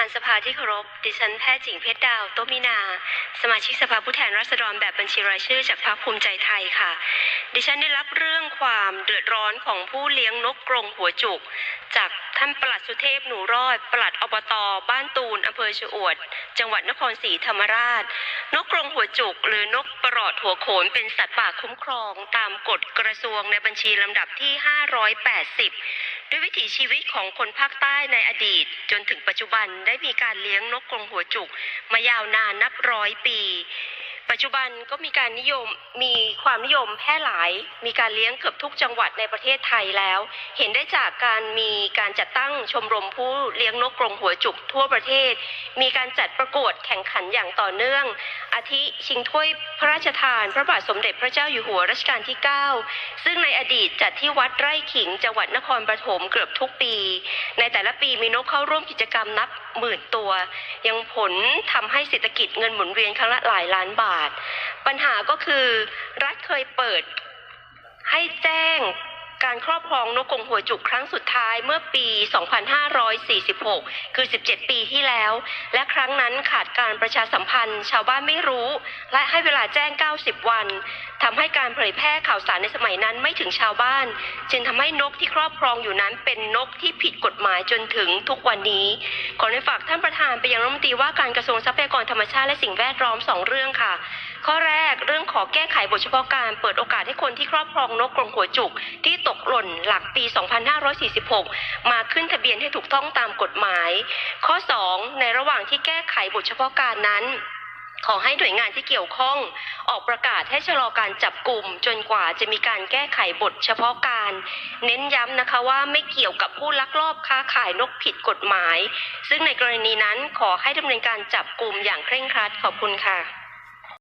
านสภาที่เคารพ ดิฉันแพทย์หญิงเพชรดาวโตมินา สมาชิกสภาผู้แทนราษฎรแบบบัญชีรายชื่อจากพรรคภูมิใจไทยค่ะ ดิฉันได้รับเรื่องความเดือดร้อนของผู้เลี้ยงนกกรงหัวจุก จากท่านปลัดสุเทพหนูรอด ปลัดอบตบ้านตูนอำเภอชอวด จังหวัดนครศรีธรรมราช นกกรงหัวจุก หรือนกประหลอดหัวโขนเป็นสัตว์ป่าคุ้มครอง ตามกฎกระทรวงในบัญชีลำดับที่ 580 ด้วยวิถีชีวิตของคนภาคใต้ในอดีต จนถึงปัจจุบันได้มีการเลี้ยงนกกรงหัวจุก มายาวนานนับร้อยปี ปัจจุบันก็มีการนิยมมีความนิยมแพร่หลาย มีการเลี้ยงเกือบทุกจังหวัดในประเทศไทยแล้ว เห็นได้จากการมีการจัดตั้งชมรมผู้เลี้ยงนกกรงหัวจุกทั่วประเทศ มีการจัดประกวดแข่งขันอย่างต่อเนื่องอาทิชิงถ้วยพระราชทาน พระบาทสมเด็จพระเจ้าอยู่หัวรัชกาลที่ 9 ซึ่งในอดีตจัดที่วัดไร่ขิงจังหวัดนครปฐมเกือบทุกปี ในแต่ละปีมีนกเข้าร่วมกิจกรรมนับหมื่นตัว ยังผลทำให้เศรษฐกิจเงินหมุนเวียนครั้งละหลายล้านบาท ปัญหาก็คือรัฐเคยเปิดให้แจ้ง การครอบครองนกกงหัวจุกครั้งสุดท้ายเมื่อปี 2546 คือ 17 ปีที่แล้ว และครั้งนั้นขาดการประชาสัมพันธ์ ชาวบ้านไม่รู้ และให้เวลาแจ้ง 90 วันทำให้การเผยแพร่ข่าวสารในสมัยนั้นไม่ถึงชาวบ้าน จึงทำให้นกที่ครอบครองอยู่นั้นเป็นนกที่ผิดกฎหมายจนถึงทุกวันนี้ ขอในฝากท่านประธานไปยังรัฐมนตรีว่าการกระทรวงทรัพยากรธรรมชาติและสิ่งแวดล้อมสองเรื่องค่ะ ข้อแรกเรื่องขอแก้ไขบทเฉพาะการเปิดโอกาสให้คนที่ครอบครองนกกรงหัวจุก ที่ตกหล่นหลักปี 2546 มาขึ้นทะเบียนให้ถูกต้องตามกฎหมาย ข้อ 2 ในระหว่างที่แก้ไขบทเฉพาะการนั้นขอให้หน่วยงานที่เกี่ยวข้อง ออกประกาศให้ชะลอการจับกลุ่ม จนกว่าจะมีการแก้ไขบทเฉพาะการ เน้นย้ำนะคะว่าไม่เกี่ยวกับผู้ลักลอบค้าขายนกผิดกฎหมาย ซึ่งในกรณีนั้นขอให้ดำเนินการจับกลุ่มอย่างเคร่งครัดขอบคุณค่ะ